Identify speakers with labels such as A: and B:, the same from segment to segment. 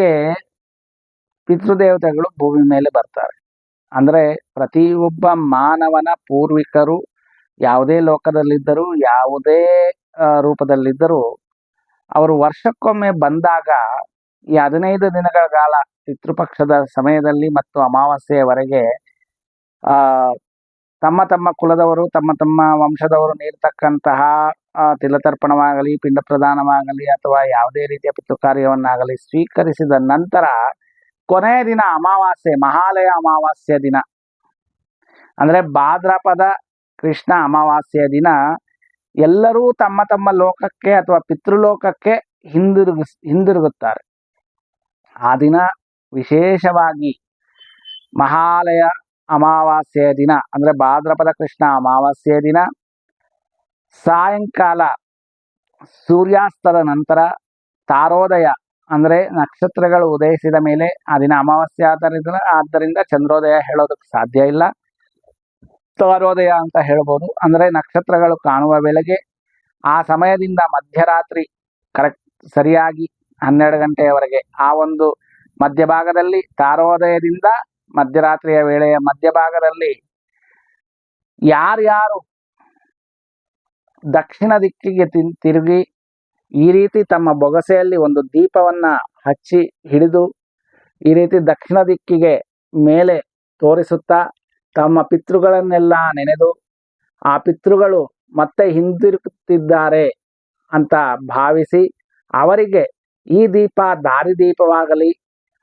A: ಲೋಕಕ್ಕೆ ಪಿತೃದೇವತೆಗಳು ಭೂಮಿ ಮೇಲೆ ಬರ್ತಾರೆ. ಅಂದ್ರೆ ಪ್ರತಿಯೊಬ್ಬ ಮಾನವನ ಪೂರ್ವಿಕರು ಯಾವುದೇ ಲೋಕದಲ್ಲಿದ್ದರೂ, ಯಾವುದೇ ರೂಪದಲ್ಲಿದ್ದರೂ ಅವರು ವರ್ಷಕ್ಕೊಮ್ಮೆ ಬಂದಾಗ ಈ ಹದಿನೈದು ದಿನಗಳ ಕಾಲ ಪಿತೃಪಕ್ಷದ ಸಮಯದಲ್ಲಿ ಮತ್ತು ಅಮಾವಾಸ್ಯೆಯವರೆಗೆ, ಆ ತಮ್ಮ ತಮ್ಮ ಕುಲದವರು, ತಮ್ಮ ತಮ್ಮ ವಂಶದವರು ನೀಡ್ತಕ್ಕಂತಹ ತಿಲತರ್ಪಣವಾಗಲಿ, ಪಿಂಡ ಪ್ರದಾನವಾಗಲಿ ಅಥವಾ ಯಾವುದೇ ರೀತಿಯ ಪಿತೃ ಕಾರ್ಯವನ್ನಾಗಲಿ ಸ್ವೀಕರಿಸಿದ ನಂತರ ಕೊನೆಯ ದಿನ ಅಮಾವಾಸ್ಯೆ, ಮಹಾಲಯ ಅಮಾವಾಸ್ಯ ದಿನ. ಅಂದ್ರೆ ಭಾದ್ರಪದ ಕೃಷ್ಣ ಅಮಾವಾಸ್ಯೆಯ ದಿನ ಎಲ್ಲರೂ ತಮ್ಮ ತಮ್ಮ ಲೋಕಕ್ಕೆ ಅಥವಾ ಪಿತೃಲೋಕಕ್ಕೆ ಹಿಂದಿರುಗಿಸ್ ಹಿಂದಿರುಗುತ್ತಾರೆ. ಆ ದಿನ ವಿಶೇಷವಾಗಿ ಮಹಾಲಯ ಅಮಾವಾಸ್ಯೆಯ ದಿನ, ಅಂದ್ರೆ ಭಾದ್ರಪದ ಕೃಷ್ಣ ಅಮಾವಾಸ್ಯೆಯ ದಿನ. ಸಾಯಂಕಾಲ ಸೂರ್ಯಾಸ್ತದ ನಂತರ ತಾರೋದಯ, ಅಂದ್ರೆ ನಕ್ಷತ್ರಗಳು ಉದಯಿಸಿದ ಮೇಲೆ ಆ ದಿನ ಅಮಾವಾಸ್ಯೆ ಆದ್ದರಿಂದ ಆದ್ದರಿಂದ ಚಂದ್ರೋದಯ ಹೇಳೋದಕ್ಕೆ ಸಾಧ್ಯ ಇಲ್ಲ. ತಾರೋದಯ ಅಂತ ಹೇಳ್ಬೋದು, ಅಂದ್ರೆ ನಕ್ಷತ್ರಗಳು ಕಾಣುವ ವೇಳೆಗೆ ಆ ಸಮಯದಿಂದ ಮಧ್ಯರಾತ್ರಿ, ಕರೆಕ್ಟ್ ಸರಿಯಾಗಿ ಹನ್ನೆರಡು ಗಂಟೆಯವರೆಗೆ ಆ ಒಂದು ಮಧ್ಯಭಾಗದಲ್ಲಿ ತಾರೋದಯದಿಂದ ಮಧ್ಯರಾತ್ರಿಯ ವೇಳೆಯ ಮಧ್ಯಭಾಗದಲ್ಲಿ ಯಾರ್ಯಾರು ದಕ್ಷಿಣ ದಿಕ್ಕಿಗೆ ತಿರುಗಿ ಈ ರೀತಿ ತಮ್ಮ ಬೊಗಸೆಯಲ್ಲಿ ಒಂದು ದೀಪವನ್ನ ಹಚ್ಚಿ ಹಿಡಿದು ಈ ರೀತಿ ದಕ್ಷಿಣ ದಿಕ್ಕಿಗೆ ಮೇಲೆ ತೋರಿಸುತ್ತಾ ತಮ್ಮ ಪಿತೃಗಳನ್ನೆಲ್ಲ ನೆನೆದು ಆ ಪಿತೃಗಳು ಮತ್ತೆ ಹಿಂದಿರುಗುತ್ತಿದ್ದಾರೆ ಅಂತ ಭಾವಿಸಿ ಅವರಿಗೆ ಈ ದೀಪ ದಾರಿದೀಪವಾಗಲಿ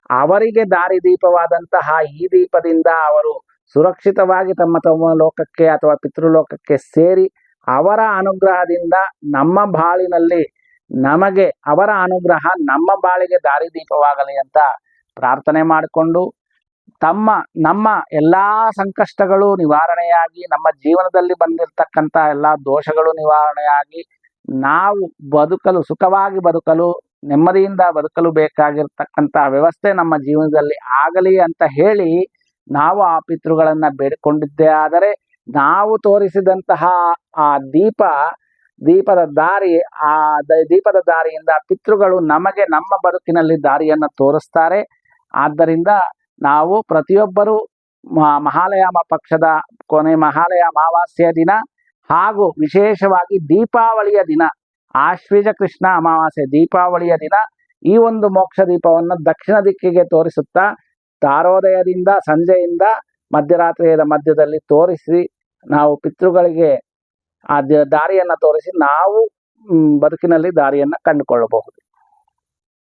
A: ಅವರಿಗೆ ದಾರಿದೀಪವಾದಂತಹ ಈ ದೀಪದಿಂದ ಅವರು ಸುರಕ್ಷಿತವಾಗಿ ತಮ್ಮ ತಮ್ಮ ಲೋಕಕ್ಕೆ ಅಥವಾ ಪಿತೃಲೋಕಕ್ಕೆ ಸೇರಿ ಅವರ ಅನುಗ್ರಹದಿಂದ ನಮ್ಮ ಬಾಳಿನಲ್ಲಿ ನಮಗೆ ಅವರ ಅನುಗ್ರಹ ನಮ್ಮ ಬಾಳಿಗೆ ದಾರಿದೀಪವಾಗಲಿ ಅಂತ ಪ್ರಾರ್ಥನೆ ಮಾಡಿಕೊಂಡು ತಮ್ಮ, ನಮ್ಮ ಎಲ್ಲಾ ಸಂಕಷ್ಟಗಳು ನಿವಾರಣೆಯಾಗಿ, ನಮ್ಮ ಜೀವನದಲ್ಲಿ ಬಂದಿರತಕ್ಕಂತ ಎಲ್ಲಾ ದೋಷಗಳು ನಿವಾರಣೆಯಾಗಿ ನಾವು ಬದುಕಲು, ಸುಖವಾಗಿ ಬದುಕಲು ನೆಮ್ಮದಿಯಿಂದ ಬದುಕಲು ಬೇಕಾಗಿರ್ತಕ್ಕಂತಹ ವ್ಯವಸ್ಥೆ ನಮ್ಮ ಜೀವನದಲ್ಲಿ ಆಗಲಿ ಅಂತ ಹೇಳಿ ನಾವು ಆ ಪಿತೃಗಳನ್ನ ಬೇಡಿಕೊಂಡಿದ್ದೇ ಆದರೆ ನಾವು ತೋರಿಸಿದಂತಹ ಆ ದೀಪ, ದೀಪದ ದಾರಿ, ಆ ದೀಪದ ದಾರಿಯಿಂದ ಪಿತೃಗಳು ನಮಗೆ ನಮ್ಮ ಬದುಕಿನಲ್ಲಿ ದಾರಿಯನ್ನು ತೋರಿಸ್ತಾರೆ. ಆದ್ದರಿಂದ ನಾವು ಪ್ರತಿಯೊಬ್ಬರು ಮಹಾಲಯಾಮ ಮಹಾಲಯ ಪಕ್ಷದ ಕೊನೆ ಮಹಾಲಯ ಅಮಾವಾಸ್ಯ ದಿನ ಹಾಗೂ ವಿಶೇಷವಾಗಿ ದೀಪಾವಳಿಯ ದಿನ ಆಶ್ವೀಜ ಕೃಷ್ಣ ಅಮಾವಾಸ್ಯೆ ದೀಪಾವಳಿಯ ದಿನ ಈ ಒಂದು ಮೋಕ್ಷ ದೀಪವನ್ನು ದಕ್ಷಿಣ ದಿಕ್ಕಿಗೆ ತೋರಿಸುತ್ತಾ ತಾರೋದಯದಿಂದ, ಸಂಜೆಯಿಂದ ಮಧ್ಯರಾತ್ರಿಯ ಮಧ್ಯದಲ್ಲಿ ತೋರಿಸಿ ನಾವು ಪಿತೃಗಳಿಗೆ ಆ ದಾರಿಯನ್ನು ತೋರಿಸಿ ನಾವು ಬದುಕಿನಲ್ಲಿ ದಾರಿಯನ್ನು ಕಂಡುಕೊಳ್ಳಬಹುದು.